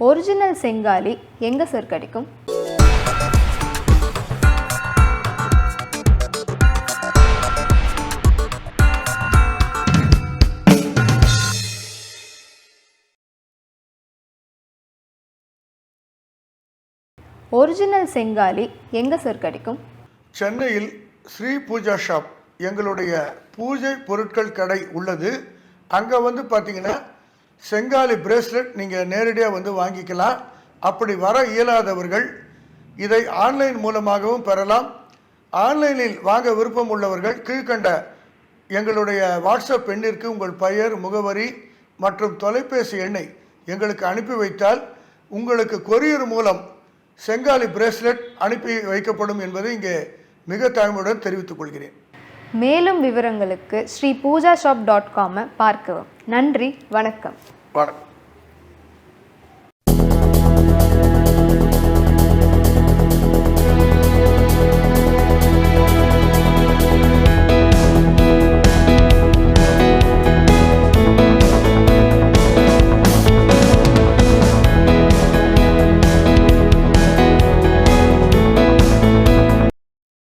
Original செங்காலி எங்கே sir கிடைக்கும்? Original செங்காலி எங்கே சார் கிடைக்கும்? சென்னையில் ஸ்ரீ பூஜா ஷாப் எங்களுடைய பூஜை பொருட்கள் கடை உள்ளது. அங்கே வந்து பார்த்தீங்கன்னா செங்காலி பிரேஸ்லெட் நீங்கள் நேரடியாக வந்து வாங்கிக்கலாம். அப்படி வர இயலாதவர்கள் இதை ஆன்லைன் மூலமாகவும் பெறலாம். ஆன்லைனில் வாங்க விருப்பம் உள்ளவர்கள் கீழ்கண்ட எங்களுடைய வாட்ஸ்அப் எண்ணிற்கு உங்கள் பெயர் முகவரி மற்றும் தொலைபேசி எண்ணை எங்களுக்கு அனுப்பி வைத்தால் உங்களுக்கு கொரியர் மூலம் செங்காலி பிரேஸ்லெட் அனுப்பி வைக்கப்படும் என்பதை இங்கே மிக தாழ்மையுடன் தெரிவித்துக் கொள்கிறேன். மேலும் விவரங்களுக்கு ஸ்ரீ பூஜா ஷாப் டாட் காமை பார்க்கவும். நன்றி வணக்கம். வணக்கம்.